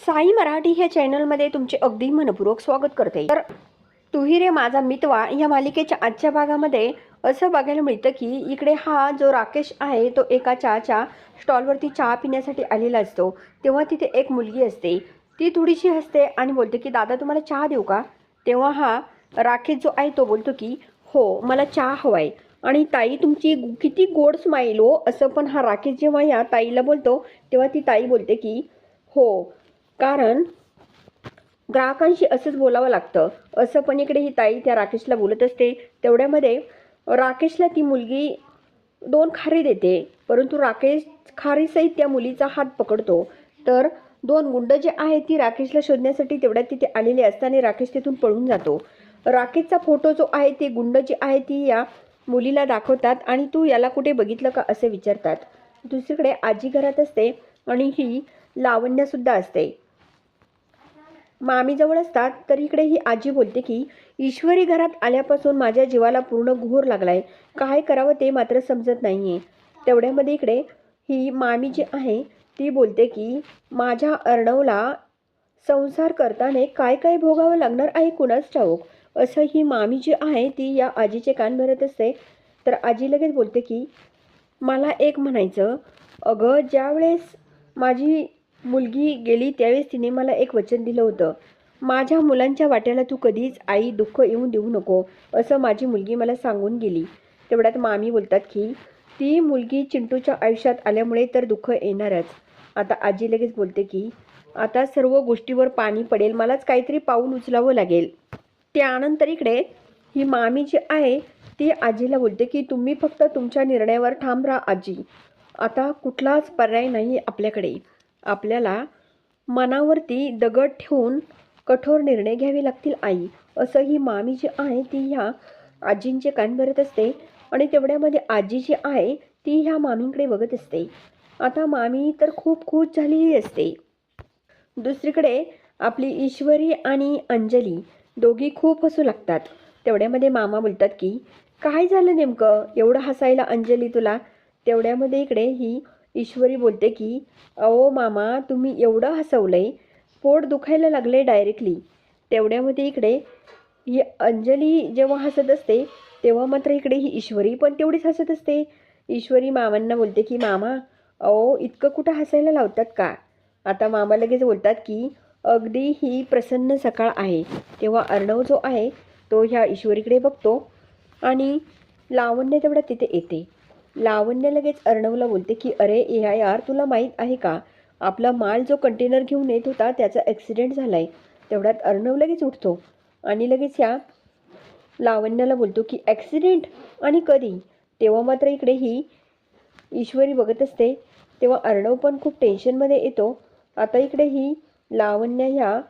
साई मराठी ह्या चॅनलमध्ये तुमचे अगदी मनपूर्वक स्वागत करते. तर तुही रे माझा मितवा या मालिकेच्या आजच्या भागामध्ये असं बघायला मिळतं की इकडे हा जो राकेश आहे तो एका चहाच्या स्टॉलवरती चहा पिण्यासाठी आलेला असतो. तेव्हा तिथे एक मुलगी असते. ती थोडीशी हसते आणि बोलते की दादा तुम्हाला चहा देऊ का? तेव्हा हा राकेश जो आहे तो बोलतो की हो मला चहा हवा आहे आणि ताई तुमची किती गोड स्माईल हो असं पण हा राकेश जेव्हा या ताईला बोलतो तेव्हा ती ताई बोलते की हो कारण ग्राहकांशी असंच बोलावं लागतं. असं पण इकडे ही ताई त्या राकेशला बोलत असते. तेवढ्यामध्ये राकेशला ती मुलगी दोन खारी देते. परंतु राकेश खारीसहित त्या मुलीचा हात पकडतो. तर दोन गुंड जे आहेत ती राकेशला शोधण्यासाठी तेवढ्यात तिथे आलेली असताना राकेश तिथून पळून जातो. राकेशचा फोटो जो आहे ते गुंड जी आहे ती या मुलीला दाखवतात आणि तू याला कुठे बघितलं का असे विचारतात. दुसरीकडे आजी घरात असते आणि ही लावण्यसुद्धा असते. मामीजवळ असतात तर इकडे ही आजी बोलते की ईश्वरी घरात आल्यापासून माझ्या जीवाला पूर्ण घोर लागलाय. काय करावं ते मात्र समजत नाहीये. तेवढ्यामध्ये इकडे ही मामी जी आहे ती बोलते की माझ्या अर्णवला संसार करताना काय काय भोगावं लागणार आहे कुणाच ठाऊक? असं ही मामी जी आहे ती या आजीचे कान भरत असते. तर आजी लगेच बोलते की मला एक म्हणायचं. अगं ज्यावेळेस माझी मुलगी गेली त्यावेळेस तिने मला एक वचन दिलं होतं. माझ्या मुलांच्या वाट्याला तू कधीच आई दुःख येऊन देऊ नको असं माझी मुलगी मला सांगून गेली. तेवढ्यात मामी बोलतात की ती मुलगी चिंटूच्या आयुष्यात आल्यामुळे तर दुःख येणारच. आता आजी लगेच बोलते की आता सर्व गोष्टीवर पाणी पडेल मलाच काहीतरी पाऊल उचलावं लागेल. त्यानंतर इकडे ही मामी जी आहे ती आजीला बोलते की तुम्ही फक्त तुमच्या निर्णयावर ठाम राहा आजी. आता कुठलाच पर्याय नाही आपल्याकडे. आपल्याला मनावरती दगड ठेवून कठोर निर्णय घ्यावे लागतील आई. असं ही मामी जी आहे ती ह्या आजींचे कान भरत असते आणि तेवढ्यामध्ये आजी जी आहे ती ह्या मामींकडे बघत असते. आता मामी तर खूप खुश झालेली असते. दुसरीकडे आपली ईश्वरी आणि अंजली दोघी खूप हसू लागतात. तेवढ्यामध्ये मामा बोलतात की काय झालं नेमकं? एवढं हसायला अंजली तुला? तेवढ्यामध्ये इकडे ही ईश्वरी बोलते की अहो मामा तुम्ही एवढं हसवलंय. पोट दुखायला लागले डायरेक्टली तेवढ्यामध्ये इकडे ही अंजली जेव्हा हसत असते तेव्हा मात्र इकडे ही ईश्वरी पण तेवढीच हसत असते. ईश्वरी मामांना बोलते की मामा अहो इतकं कुठं हसायला लावतात का? आता मामा लगेच बोलतात की अगदी ही प्रसन्न सकाळ आहे. तेव्हा अर्णव जो आहे तो ह्या ईश्वरीकडे बघतो आणि लावण्य तेवढ्या तिथे येते. लावण्य लगेच अर्णवला बोलते की अरे या यार तुला माहीत आहे का? आपला माल जो कंटेनर घेऊन येत होता त्याचा ॲक्सिडेंट झाला आहे तेवढ्यात अर्णव लगेच उठतो आणि लगेच या लावण्याला बोलतो की ॲक्सिडेंट आणि कधी? तेव्हा मात्र इकडे ही ईश्वरी बघत असते. तेव्हा अर्णव पण खूप टेन्शनमध्ये येतो. आता इकडे ही लावण्य ह्या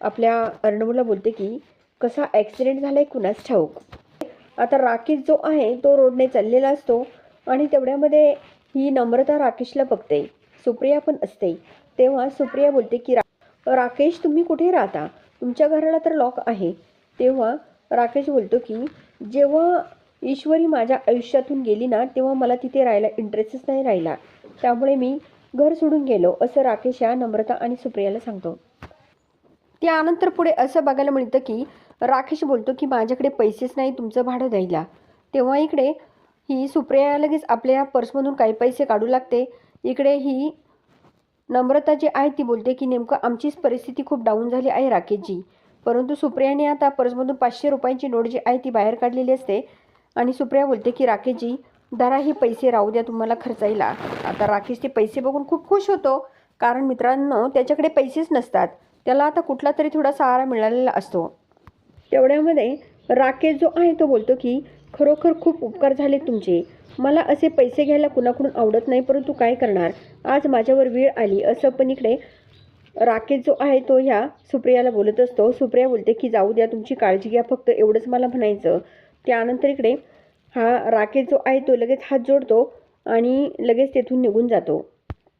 आपल्या अर्णवला बोलते की कसा ॲक्सिडेंट झाला आहे कुणाच ठाऊक? आता राकेश जो आहे तो रोडने चाललेला असतो. आणि तेवढ्यामध्ये ही नम्रता राकेशला बघते. सुप्रिया पण असते. तेव्हा सुप्रिया बोलते की रा राकेश तुम्ही कुठे राहता? तुमच्या घराला तर लॉक आहे. तेव्हा राकेश बोलतो की जेव्हा ईश्वरी माझ्या आयुष्यातून गेली ना तेव्हा मला तिथे राहायला इंटरेस्टच नाही राहिला. त्यामुळे मी घर सोडून गेलो असं राकेश या नम्रता आणि सुप्रियाला सांगतो. त्यानंतर पुढे असं बघायला मिळतं की राकेश बोलतो की माझ्याकडे पैसेच नाही तुमचं भाडं द्यायला. तेव्हा इकडे ही सुप्रिया लगेच आपल्या पर्समधून काही पैसे काढू लागते. इकडे ही नम्रता जी आहे ती बोलते की नेमकं आमचीच परिस्थिती खूप डाऊन झाली आहे राकेशजी. परंतु सुप्रियाने आता पर्समधून पाचशे रुपयांची नोट जी आहे ती बाहेर काढलेली असते. आणि सुप्रिया बोलते की राकेशजी दरा हे पैसे राहू द्या तुम्हाला खर्चायला. आता राकेश ते पैसे बघून खूप खुश होतो कारण मित्रांनो त्याच्याकडे पैसेच नसतात. त्याला आता कुठला तरी थोडा सहारा मिळालेला असतो. तेवढ्यामध्ये राकेश जो आहे तो बोलतो की खरोखर खूप उपकार झाले तुमचे. मला असे पैसे घ्यायला कुणाकडून आवडत नाही परंतु काय करणार? आज माझ्यावर वेळ आली असं पण इकडे राकेश जो आहे तो ह्या सुप्रियाला बोलत असतो. सुप्रिया बोलते की जाऊ द्या तुमची काळजी घ्या फक्त एवढंच मला म्हणायचं. त्यानंतर इकडे हा राकेश जो आहे तो लगेच हात जोडतो आणि लगेच तेथून निघून जातो.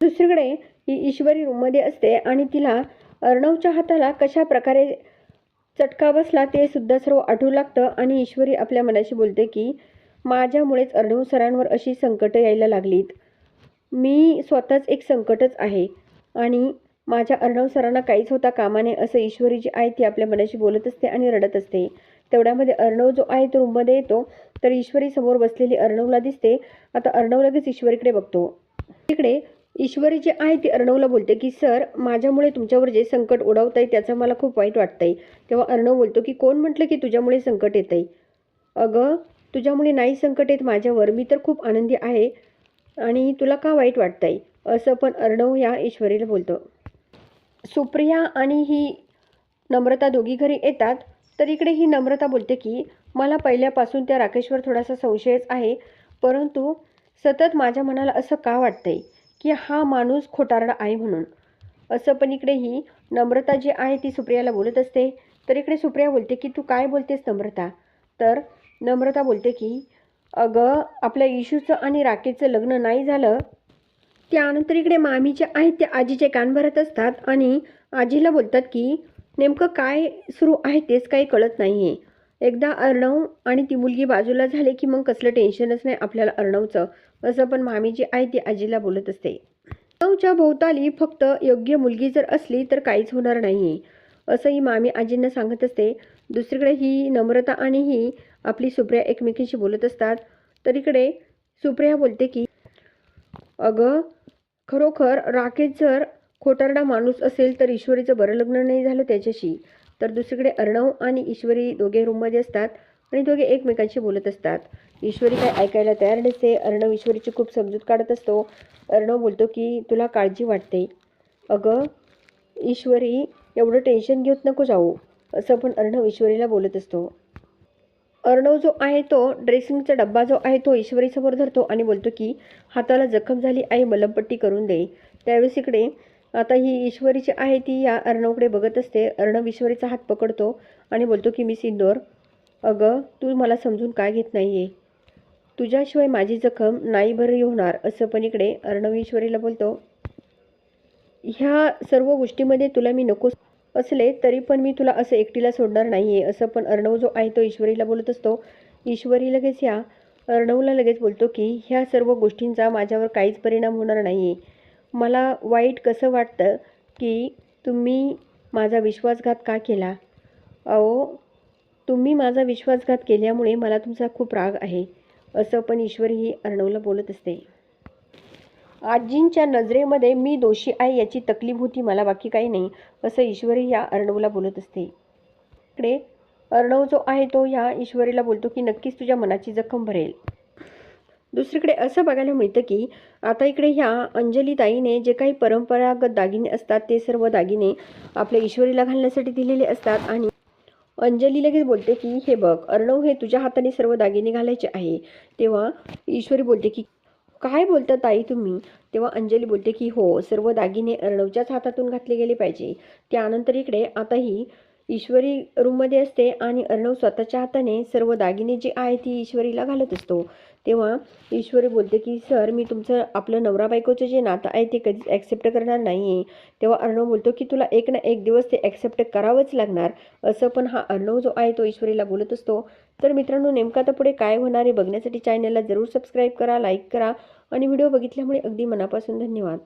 दुसरीकडे ही ईश्वरी रूममध्ये असते आणि तिला अर्णवच्या हाताला कशा प्रकारे चटका बसला ते सुद्धा सर्व आठवू लागतं आणि ईश्वरी आपल्या मनाशी बोलते की माझ्यामुळेच अर्णव सरांवर अशी संकटं यायला लागलीत. मी स्वतःच एक संकटच आहे आणि माझ्या अर्णव सरांना काहीच होता कामा नये असं ईश्वरी जी आहे ती आपल्या मनाशी बोलत असते आणि रडत असते. तेवढ्यामध्ये अर्णव जो आहे तो रूममध्ये येतो तर ईश्वरी समोर बसलेली अर्णवला दिसते. आता अर्णव लगेच ईश्वरीकडे बघतो. तिकडे ईश्वरी जी आहे ती अर्णवला बोलते की सर माझ्यामुळे तुमच्यावर जे संकट ओढवतंय त्याचं मला खूप वाईट वाटतंय. तेव्हा अर्णव बोलतो की कोण म्हटलं की तुझ्यामुळे संकट येत आहे अगं तुझ्यामुळे नाही संकट येत माझ्यावर. मी तर खूप आनंदी आहे आणि तुला का वाईट वाटतंय? असं पण अर्णव या ईश्वरीला बोलतो. सुप्रिया आणि ही नम्रता दोघी घरी येतात. तर इकडे ही नम्रता बोलते की मला पहिल्यापासून त्या राकेशवर थोडासा संशयच आहे परंतु सतत माझ्या मनाला असं का वाटतंय? की हा माणूस खोटारडा आहे म्हणून. असं पण इकडे ही नम्रता जी आहे ती सुप्रियाला बोलत असते. तर इकडे सुप्रिया बोलते की तू काय बोलतेस नम्रता? तर नम्रता बोलते की अगं आपल्या इशूचं आणि राकेशचं लग्न नाही झालं. त्यानंतर इकडे मामीचे आहेत ते आजीचे कान भरत असतात आणि आजीला बोलतात की नेमकं काय सुरू आहे तेच काही कळत नाही आहे एकदा अर्णव आणि ती मुलगी बाजूला झाली की मग कसलं टेन्शनच नाही आपल्याला अर्णवचं. असं पण मामी जी आहे ती आजीला बोलत असते. अर्णवच्या भोवताली फक्त योग्य मुलगी जर असली तर काहीच होणार नाही असंही मामी आजींना सांगत असते. दुसरीकडे ही नम्रता आणि ही आपली सुप्रिया एकमेकींशी बोलत असतात. तर इकडे सुप्रिया बोलते की अगं खरोखर राकेश जर खोटारडा माणूस असेल तर ईश्वरीचं बरं लग्न नाही झालं त्याच्याशी. तर दुसरीकडे अर्णव आणि ईश्वरी दोघे रूममध्ये असतात आणि दोघे एकमेकांशी बोलत असतात. ईश्वरी काय ऐकायला तयार नसते. अर्णव ईश्वरीची खूप समजूत काढत असतो. अर्णव बोलतो की तुला काळजी वाटते. अगं ईश्वरी एवढं टेन्शन घेत नको जाऊ. असं पण अर्णव ईश्वरीला बोलत असतो. अर्णव जो आहे तो ड्रेसिंगचा डब्बा जो आहे तो ईश्वरीसमोर धरतो आणि बोलतो की हाताला जखम झाली आहे मलमपट्टी करून दे. त्यावेळेस इकडे आता ही ईश्वरीची आहे ती या अर्णवकडे बघत असते. अर्णव ईश्वरीचा हात पकडतो आणि बोलतो की मी सिंदोर अगं तू मला समजून काय घेत नाही आहे तुझ्याशिवाय माझी जखम नाही बरी होणार असं पण इकडे अर्णव ईश्वरीला बोलतो. ह्या सर्व गोष्टीमध्ये तुला मी नको असले तरी पण मी तुला असं एकटीला सोडणार नाही आहे असं पण अर्णव जो आहे तो ईश्वरीला बोलत असतो. ईश्वरी लगेच या अर्णवला लगेच बोलतो की ह्या सर्व गोष्टींचा माझ्यावर काहीच परिणाम होणार नाही आहे मला वाईट कसं वाटतं की तुम्ही माझा विश्वासघात का केला? अहो तुम्ही माझा विश्वासघात केल्यामुळे मला तुमचा खूप राग आहे असं पण ईश्वरी ही अर्णवला बोलत असते. आजींच्या नजरेमध्ये मी दोषी आहे याची तकलीफ होती मला बाकी काही नाही असं ईश्वरी या अर्णवला बोलत असते. इकडे अर्णव जो आहे तो या ईश्वरीला बोलतो की नक्कीच तुझ्या मनाची जखम भरेल. दुसरीकडे असं बघायला मिळतं की आता इकडे ह्या अंजली ताईने जे काही परंपरागत दागिने असतात ते सर्व दागिने आपल्या ईश्वरीला घालण्यासाठी दिलेले असतात आणि अंजली लगेच बोलते की हे बघ अर्णव हे तुझ्या हाताने सर्व दागिने घालायचे आहे. तेव्हा ईश्वरी बोलते की काय बोलता ताई तुम्ही? तेव्हा अंजली बोलते की हो सर्व दागिने अर्णवच्याच हातातून घातले गेले पाहिजे. त्यानंतर इकडे आता ही ईश्वरी रूममध्ये असते आणि अर्णव स्वतःच्या हाताने सर्व दागिने जे आहे ती ईश्वरीला घालत असतो. तेव्हा ईश्वरी बोलते की सर मी तुमचं आपलं नवरा बायकोचं जे नातं आहे ते कधीच ॲक्सेप्ट करणार नाही आहे तेव्हा अर्णव बोलतो की तुला एक ना एक दिवस ते ॲक्सेप्ट करावंच लागणार. असं पण हा अर्णव जो आहे तो ईश्वरीला बोलत असतो. तर मित्रांनो नेमका आता पुढे काय होणार आहे बघण्यासाठी चॅनलला जरूर सबस्क्राईब करा लाईक करा आणि व्हिडिओ बघितल्यामुळे अगदी मनापासून धन्यवाद.